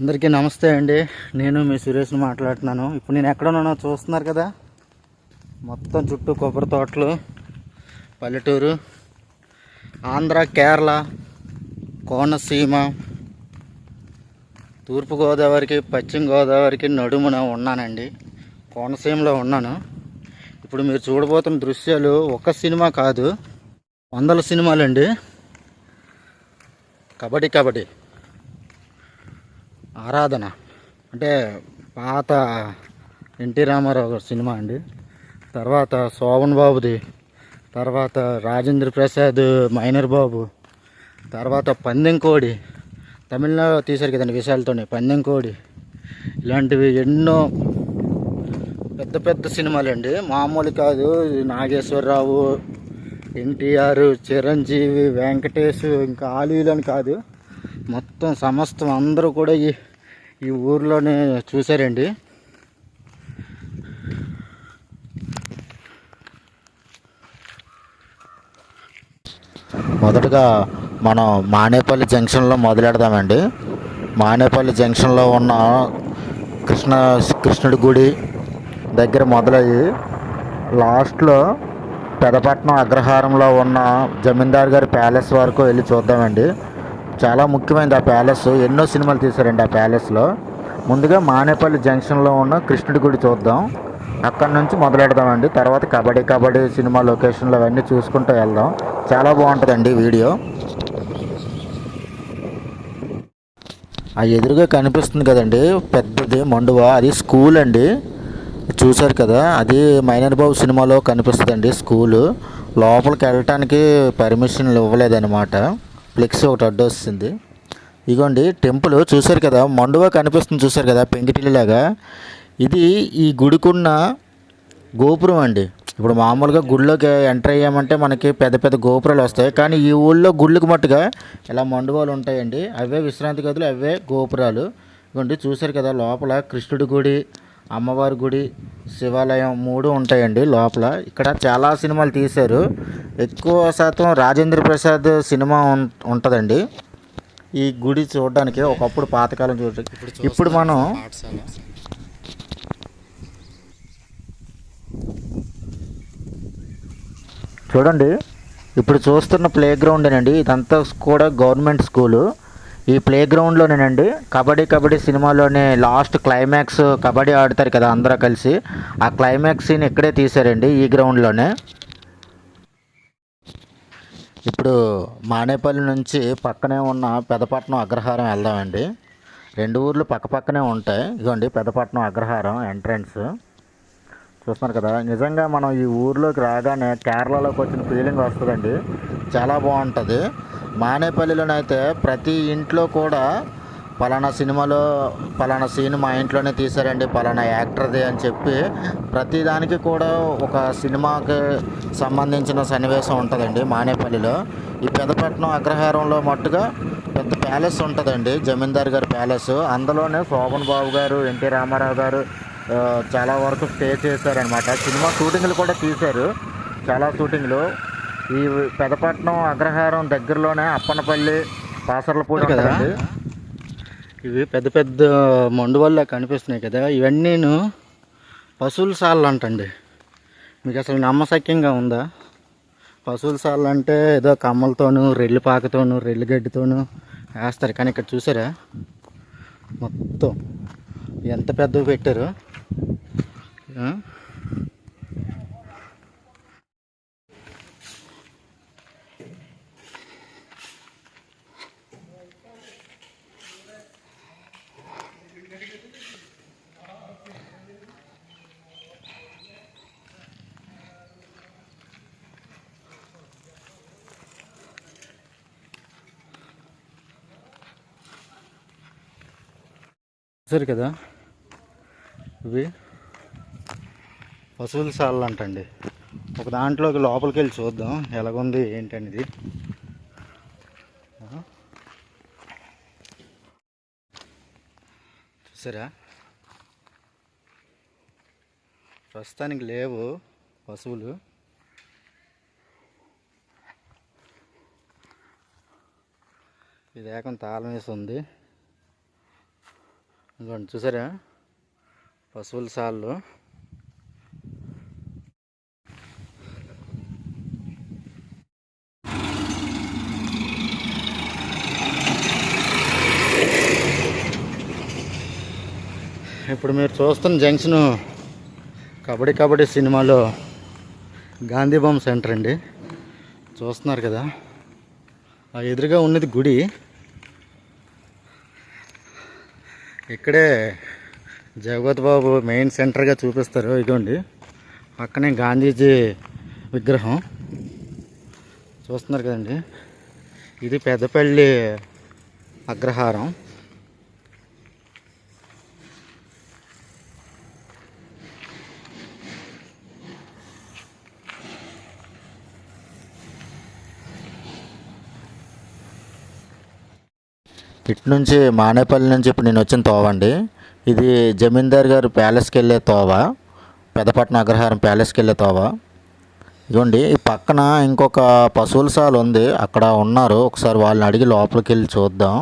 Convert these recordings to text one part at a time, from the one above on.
అందరికీ నమస్తే అండి. నేను మీ సురేష్ని మాట్లాడుతున్నాను. ఇప్పుడు నేను ఎక్కడ ఉన్నానో చూస్తున్నారు కదా? మొత్తం చుట్టూ కొబ్బరి తోటలు పల్లెటూరు ఆంధ్ర కేరళ కోనసీమ తూర్పుగోదావరికి పశ్చిమ గోదావరికి నడుమున ఉన్నానండి. కోనసీమలో ఉన్నాను. ఇప్పుడు మీరు చూడబోతున్న దృశ్యాలు ఒక సినిమా కాదు వందల సినిమాలండి. కబడ్డీ కబడ్డీ. ఆరాధన. అంటే పాత ఎన్టీ రామారావు గారి సినిమా అండి. తర్వాత శోభన్ బాబుది తర్వాత రాజేంద్ర ప్రసాద్ మైనర్ బాబు తర్వాత పందెం కోడి తమిళనాడు తీశారు కదండి విశాలతోనే పందెం కోడి ఇలాంటివి ఎన్నో పెద్ద పెద్ద సినిమాలండి. మామూలు కాదు నాగేశ్వరరావు ఎన్టీఆర్ చిరంజీవి వెంకటేష్ ఇంకా ఆలీలని కాదు. మొత్తం సమస్తం అందరూ కూడా ఈ ఈ ఊర్లోనే చూశారండి. మొదటగా మనం మానేపల్లి జంక్షన్లో మొదలెడదామండి. మానేపల్లి జంక్షన్లో ఉన్న కృష్ణ కృష్ణుడి గుడి దగ్గర మొదలయ్యి లాస్ట్లో పెదపట్నం అగ్రహారంలో ఉన్న జమీందార్ గారి ప్యాలెస్ వరకు వెళ్ళి చూద్దామండి. చాలా ముఖ్యమైనది ఆ ప్యాలెస్. ఎన్నో సినిమాలు తీశారండి ఆ ప్యాలెస్లో. ముందుగా మానేపల్లి జంక్షన్లో ఉన్న కృష్ణుడి గుడి చూద్దాం. అక్కడ నుంచి మొదలెడదామండి. తర్వాత కబడ్డీ కబడ్డీ సినిమా లొకేషన్లు అవన్నీ చూసుకుంటూ వెళ్దాం. చాలా బాగుంటుందండి వీడియో. ఆ ఎదురుగా కనిపిస్తుంది కదండి పెద్దది మండువ. అది స్కూల్ అండి. చూశారు కదా అది మైనర్ బాబు సినిమాలో కనిపిస్తుందండి స్కూలు. లోపలికి వెళ్ళటానికి పర్మిషన్ ఇవ్వలేదన్నమాట. ఫ్లెక్స్ ఒకటి అడ్డు వస్తుంది ఇగోండి టెంపుల్ చూశారు కదా మండువా కనిపిస్తుంది చూశారు కదా పెంకిటిల్లాగా ఇది ఈ గుడికున్న గోపురం అండి. ఇప్పుడు మామూలుగా గుళ్ళోకి ఎంటర్ అయ్యామంటే మనకి పెద్ద పెద్ద గోపురాలు వస్తాయి. కానీ ఈ ఊళ్ళో గుళ్ళకి మట్టుగా ఇలా మండువాలు ఉంటాయండి. అవే విశ్రాంతి గదులు అవే గోపురాలు. ఇవ్వండి చూశారు కదా లోపల కృష్ణుడి గుడి అమ్మవారి గుడి శివాలయం మూడు ఉంటాయండి లోపల. ఇక్కడ చాలా సినిమాలు తీశారు. ఎక్కువ శాతం రాజేంద్ర ప్రసాద్ సినిమా ఉంటుందండి. ఈ గుడి చూడడానికి ఒకప్పుడు పాతకాలం చూడడానికి ఇప్పుడు మనం చూడండి. ఇప్పుడు చూస్తున్న ప్లే గ్రౌండేనండి ఇదంతా కూడా గవర్నమెంట్ స్కూలు. ఈ ప్లే గ్రౌండ్లోనేనండి కబడ్డీ కబడ్డీ సినిమాలోనే లాస్ట్ క్లైమాక్స్ కబడ్డీ ఆడతారు కదా అందరూ కలిసి ఆ క్లైమాక్స్ సీన్ ఇక్కడే తీశారండి ఈ గ్రౌండ్లోనే. ఇప్పుడు మానేపల్లి నుంచి పక్కనే ఉన్న పెదపట్నం అగ్రహారం వెళ్దామండి. రెండు ఊర్లు పక్క పక్కనే ఉంటాయి. ఇదిగోండి పెదపట్నం అగ్రహారం ఎంట్రన్స్. చూస్తున్నారు కదా నిజంగా మనం ఈ ఊర్లోకి రాగానే కేరళలోకి వచ్చిన ఫీలింగ్ వస్తుందండి. చాలా బాగుంటుంది. మానేపల్లిలోనైతే ప్రతి ఇంట్లో కూడా పలానా సినిమాలో పలానా సీన్ మా ఇంట్లోనే తీశారండి పలానా యాక్టర్ది అని చెప్పి ప్రతిదానికి కూడా ఒక సినిమాకి సంబంధించిన సన్నివేశం ఉంటుందండి మానేపల్లిలో. ఈ పెద్దపట్నం అగ్రహారంలో మట్టుగా పెద్ద ప్యాలెస్ ఉంటుందండి జమీందార్ గారి ప్యాలెస్. అందులోనే శోభన్ బాబు గారు ఎన్టీ రామారావు గారు చాలా వరకు స్టే చేశారనమాట సినిమా షూటింగ్లు కూడా తీశారు చాలా షూటింగ్లు. ఈ పెదపట్నం అగ్రహారం దగ్గరలోనే అప్పనపల్లి పాసర్లపూడి కదా? కదండి ఇవి పెద్ద పెద్ద మండు వల్ల కనిపిస్తున్నాయి కదా. ఇవన్నీను పశువుల సాళ్ళు అంటండి మీకు అసలు నమ్మశక్యంగా ఉందా? పశువుల సాళ్ళు అంటే ఏదో కమ్మలతోనూ రెల్లి పాకతోనూ రెల్లి గడ్డితోనూ వేస్తారు. కానీ ఇక్కడ చూసారా? మొత్తం ఎంత పెద్దవి పెట్టారు? చూసారు కదా. ఇవి పశువుల సాళ్ళు అంటండి. ఒక దాంట్లోకి లోపలికి వెళ్ళి చూద్దాం ఎలాగుంది ఏంటనేది. ఇది చూసారా? ప్రస్తుతానికి లేవు పశువులు. ఇది ఏకం తాళం వేసి ఉంది. ఇదిగోండి చూసారా? పశువుల సాళ్ళు ఇప్పుడు మీరు చూస్తున్న జంక్షన్ కబడ్డీ కబడ్డీ సినిమాలో గాంధీ బొమ్మ సెంటర్ అండి. చూస్తున్నారు కదా? ఆ ఎదురుగా ఉన్నది గుడి. ఇక్కడే జగవత్ బాబు మెయిన్ సెంటర్గా చూపిస్తారు. ఇదిగోండి. పక్కనే గాంధీజీ విగ్రహం. చూస్తున్నారు కదండి. ఇది పెద్దపల్లి అగ్రహారం. ఇటు నుంచి మానేపల్లి నుంచి ఇప్పుడు నేను వచ్చిన తోవ అండి. ఇది జమీందార్ గారు ప్యాలెస్కి వెళ్ళే తోవ పెదపట్నం అగ్రహారం ప్యాలెస్కి వెళ్ళే తోవ. ఇదిగోండి ఈ పక్కన ఇంకొక పశువుల సాల్ ఉంది అక్కడ ఉన్నారు. ఒకసారి వాళ్ళని అడిగి లోపలికి వెళ్ళి చూద్దాం.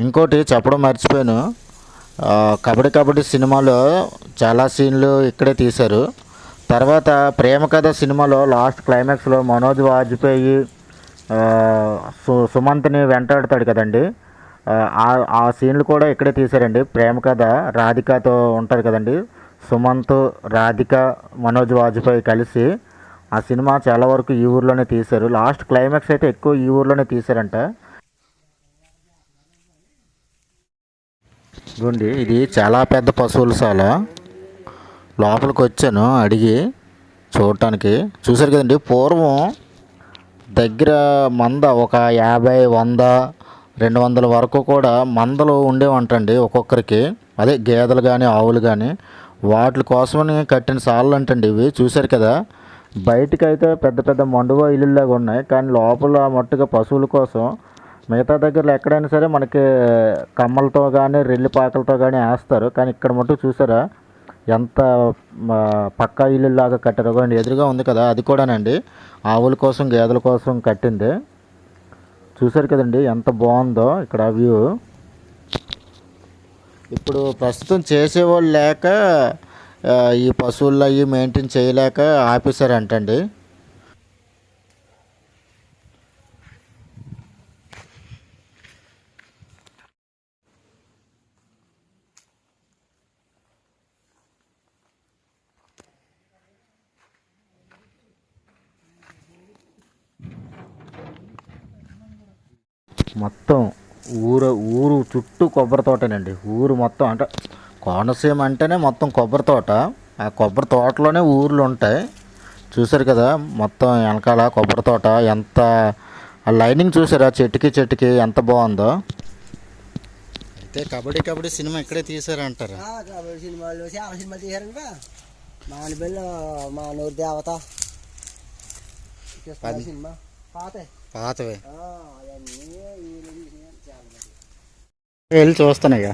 ఇంకోటి చెప్పడం మర్చిపోయాను. కబడ్డీ కబడ్డీ సినిమాలో చాలా సీన్లు ఇక్కడే తీశారు. తర్వాత ప్రేమ కథ సినిమాలో లాస్ట్ క్లైమాక్స్లో మనోజ్ వాజ్పేయి సు సుమంత్ని వెంటాడుతాడు కదండి. ఆ, ఆ- ఆ సీన్లు కూడా ఇక్కడే తీశారండి. ప్రేమ కథ రాధికతో ఉంటారు కదండి. సుమంత్ రాధిక మనోజ్ వాజ్పేయి కలిసి ఆ సినిమా చాలా వరకు ఈ ఊర్లోనే తీశారు. లాస్ట్ క్లైమాక్స్ అయితే ఎక్కువ ఈ ఊర్లోనే తీశారంట. గుండి ఇది చాలా పెద్ద పశువుల సాల లోపలికి వచ్చాను అడిగి చూడటానికి. చూసారు కదండి పూర్వం దగ్గర మంద ఒక యాభై వంద రెండు వందల వరకు కూడా మందలు ఉండేవంటండి ఒక్కొక్కరికి. అదే గేదెలు కానీ ఆవులు కానీ వాటి కోసమని కట్టిన సాళ్ళు అంటండి ఇవి. చూశారు కదా? బయటికి అయితే పెద్ద పెద్ద మండువా ఇల్లులాగా ఉన్నాయి. కానీ లోపల మట్టుగా పశువుల కోసం మిగతా దగ్గరలో ఎక్కడైనా సరే మనకి కమ్మలతో కానీ రెల్లిపాకలతో కానీ వేస్తారు. కానీ ఇక్కడ మట్టుకు చూసారా? ఎంత మా, పక్కా ఇల్లులాగా కట్టారు కానీ ఎదురుగా ఉంది కదా అది కూడానండి. ఆవుల కోసం గేదెల కోసం కట్టింది. చూసారు కదండి ఎంత బాగుందో ఇక్కడ వ్యూ. ఇప్పుడు ప్రస్తుతం చేసేవాళ్ళు లేక ఈ పశువులు అవి మెయింటైన్ చేయలేక ఆపేశారంటండి. మొత్తం ఊరు ఊరు చుట్టూ కొబ్బరి తోటనండి. ఊరు మొత్తం అంటే కోనసీమ అంటేనే మొత్తం కొబ్బరి తోట. ఆ కొబ్బరి తోటలోనే ఊర్లు ఉంటాయి. చూసారు కదా మొత్తం వెనకాల కొబ్బరి తోట ఎంత ఆ లైనింగ్ చూసారా చెట్టుకి చెట్టుకి ఎంత బాగుందో. అయితే కబడ్డీ కబడ్డీ సినిమా ఇక్కడే తీసారంటారు కబడ్డీ సినిమాలు చాలా సినిమాలు తీశారంట మానిపల్లి మా నూరు దేవత. సినిమా? పాతే పాతవే. వెళ్ళి చూస్తున్నాయి.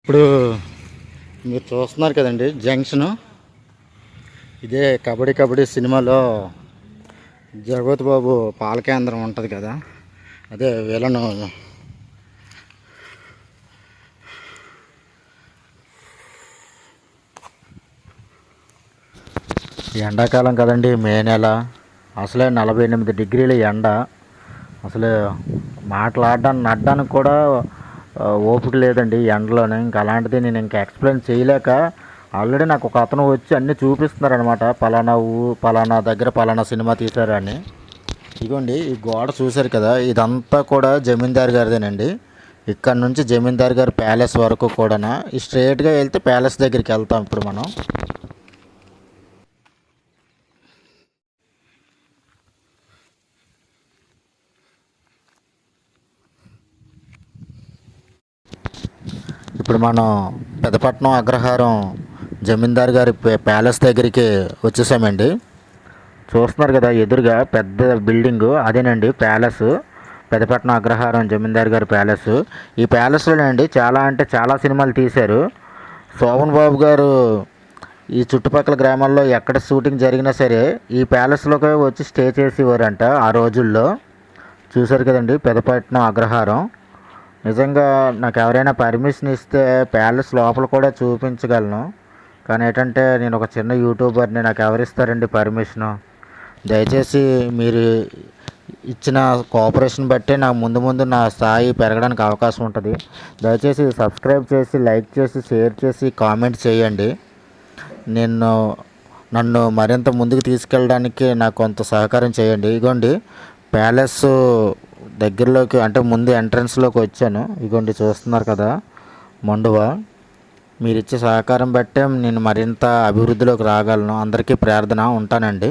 ఇప్పుడు మీరు చూస్తున్నారు కదండి జంక్షను. ఇదే కబడ్డీ కబడ్డీ సినిమాలో జగవతి బాబు పాల కేంద్రం ఉంటుంది కదా. అదే వీళ్ళను ఎండాకాలం కదండి మే నెల. అసలే నలభై ఎనిమిది డిగ్రీల ఎండ. అసలు మాట్లాడడానికి నడ్డానికి కూడా ఓపిక లేదండి ఎండలోనే. ఇంకా అలాంటిది నేను ఇంకా ఎక్స్ప్లెయిన్ చేయలేక ఆల్రెడీ నాకు ఒక అతను వచ్చి అన్నీ చూపిస్తున్నారనమాట పలానా ఊ పలానా దగ్గర పలానా సినిమా తీశారని. ఇదిగోండి ఈ గోడ చూశారు కదా ఇదంతా కూడా జమీందార్ గారిదేనండి. ఇక్కడ నుంచి జమీందార్ గారి ప్యాలెస్ వరకు కూడా ఈ స్ట్రైట్గా వెళ్తే ప్యాలెస్ దగ్గరికి వెళ్తాం ఇప్పుడు మనం. ఇప్పుడు మనం పెదపట్నం అగ్రహారం జమీందార్ గారి పే- ప్యాలెస్ దగ్గరికి వచ్చేసామండి. చూస్తున్నారు కదా ఎదురుగా పెద్ద బిల్డింగ్ అదేనండి ప్యాలెస్ పెద్దపట్నం అగ్రహారం జమీందార్ గారి ప్యాలెస్. ఈ ప్యాలెస్లోనండి చాలా అంటే చాలా సినిమాలు తీశారు. శోభన్ బాబు గారు ఈ చుట్టుపక్కల గ్రామాల్లో ఎక్కడ షూటింగ్ జరిగినా సరే ఈ ప్యాలెస్లోకి వచ్చి స్టే చేసేవారంట ఆ రోజుల్లో. చూశారు కదండి పెదపట్నం అగ్రహారం. నిజంగా నాకు ఎవరైనా పర్మిషన్ ఇస్తే ప్యాలెస్ లోపల కూడా చూపించగలను. కానీ ఏంటంటే నేను ఒక చిన్న యూట్యూబర్ని నాకు ఎవరిస్తారండి పర్మిషను? దయచేసి మీరు ఇచ్చిన కోఆపరేషన్ బట్టే నాకు ముందు ముందు నా స్థాయి పెరగడానికి అవకాశం ఉంటుంది. దయచేసి సబ్స్క్రైబ్ చేసి లైక్ చేసి షేర్ చేసి కామెంట్ చేయండి. నేను నన్ను మరింత ముందుకు తీసుకెళ్ళడానికి నాకు కొంత సహకారం చేయండి. ఇగోండి ప్యాలెస్ దగ్గరలోకి అంటే ముందు ఎంట్రన్స్లోకి వచ్చాను. ఇగోండి చూస్తున్నారు కదా మండువా? మీరు ఇచ్చే సహకారం బట్టే నేను మరింత అభివృద్ధిలోకి రాగలను. అందరికీ ప్రార్థన ఉంటానండి.